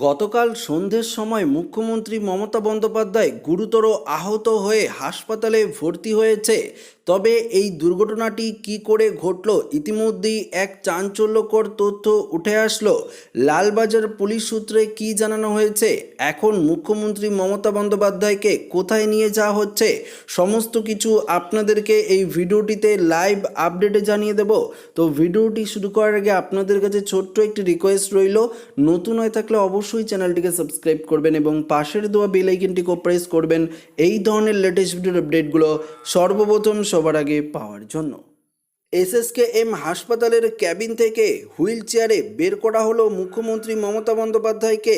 গতকাল সন্ধ্যের সময় মুখ্যমন্ত্রী মমতা বন্দ্যোপাধ্যায় গুরুতর আহত হয়ে হাসপাতালে ভর্তি হয়েছে তবে এই দুর্ঘটনাটি কি করে ঘটল, ইতিমধ্যেই এক চাঞ্চল্যকর তথ্য উঠে আসলো। লালবাজার পুলিশ সূত্রে কি জানানো হয়েছে? এখন মুখ্যমন্ত্রী মমতা বন্দ্যোপাধ্যায়কে কোথায় নিয়ে যাওয়া হচ্ছে? সমস্ত কিছু আপনাদেরকে এই ভিডিওটিতে লাইভ আপডেটে জানিয়ে দেব। তো ভিডিওটি শুরু করার আগে আপনাদের কাছে ছোট্ট একটি রিকোয়েস্ট রইল। নতুন হয়ে থাকলে অবশ্যই চ্যানেলটিকে সাবস্ক্রাইব করবেন এবং পাশের দেওয়া বেল আইকনটিকেও প্রেস করবেন। এই ধরনের লেটেস্ট ভিডিওর আপডেটগুলো সর্বপ্রথম সবার আগে পাওয়ার জন্য। এসএসকে এম হাসপাতালের ক্যাবিন থেকে হুইল চেয়ারে বের করা হলো মুখ্যমন্ত্রী মমতা বন্দ্যোপাধ্যায়কে।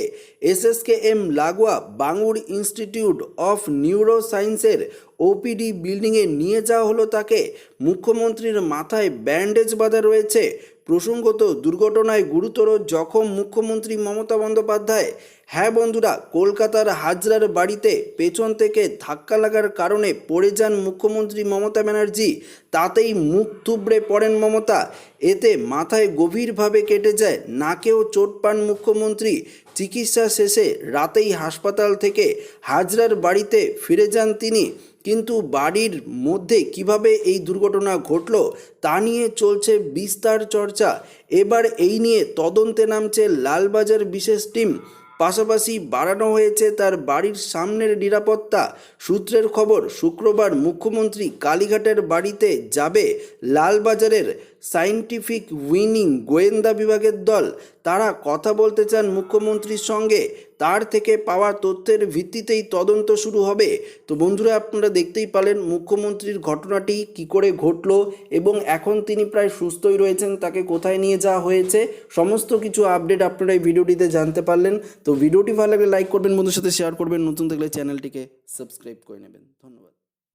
এসএসকে এম লাগোয়া বাঙুর ইনস্টিটিউট অফ নিউরো সায়েন্সের ওপিডি বিল্ডিংয়ে নিয়ে যাওয়া হলো তাকে। মুখ্যমন্ত্রীর মাথায় ব্যান্ডেজ বাঁধা রয়েছে। প্রসঙ্গত, দুর্ঘটনায় গুরুতর জখম মুখ্যমন্ত্রী মমতা বন্দ্যোপাধ্যায়। হ্যাঁ বন্ধুরা, কলকাতার হাজরার বাড়িতে পেছন থেকে ধাক্কা লাগার কারণে পড়ে যান মুখ্যমন্ত্রী মমতা ব্যানার্জি। তাতেই মুখ থুবড়ে পড়েন মমতা। এতে মাথায় গভীরভাবে কেটে যায়, নাকেও চোট পান মুখ্যমন্ত্রী। চিকিৎসা শেষে রাতেই হাসপাতাল থেকে হাজরার বাড়িতে ফিরে যান তিনি। কিন্তু বাড়ির মধ্যে কীভাবে এই দুর্ঘটনা ঘটল তা নিয়ে চলছে বিস্তার চর্চা। এবার এই নিয়ে তদন্তে নামছে লালবাজার বিশেষ টিম। পাশাপাশি বাড়ানো হয়েছে তার বাড়ির সামনের নিরাপত্তা। সূত্রের খবর, শুক্রবার মুখ্যমন্ত্রী কালীঘাটের বাড়িতে যাবে লালবাজারের সায়েন্টিফিক উইনিং গোয়েন্দা বিভাগের দল। তারা কথা বলতে চান মুখ্যমন্ত্রীর সঙ্গে। তার থেকে পাওয়া তথ্যের ভিত্তিতেই তদন্ত শুরু হবে। তো বন্ধুরা, আপনারা দেখতেই পালেন মুখ্যমন্ত্রীর ঘটনাটি কি করে ঘটল এবং এখন তিনি প্রায় সুস্থই রয়েছেন, তাকে কোথায় নিয়ে যাওয়া হয়েছে, সমস্ত কিছু আপডেট আপনারা এই ভিডিওটিতে জানতে পারলেন। তো ভিডিওটি ভালো লাগলে লাইক করবেন বন্ধুর সাথে শেয়ার করবেন, নতুন থাকলে চ্যানেলটিকে সাবস্ক্রাইব করে নেবেন। ধন্যবাদ।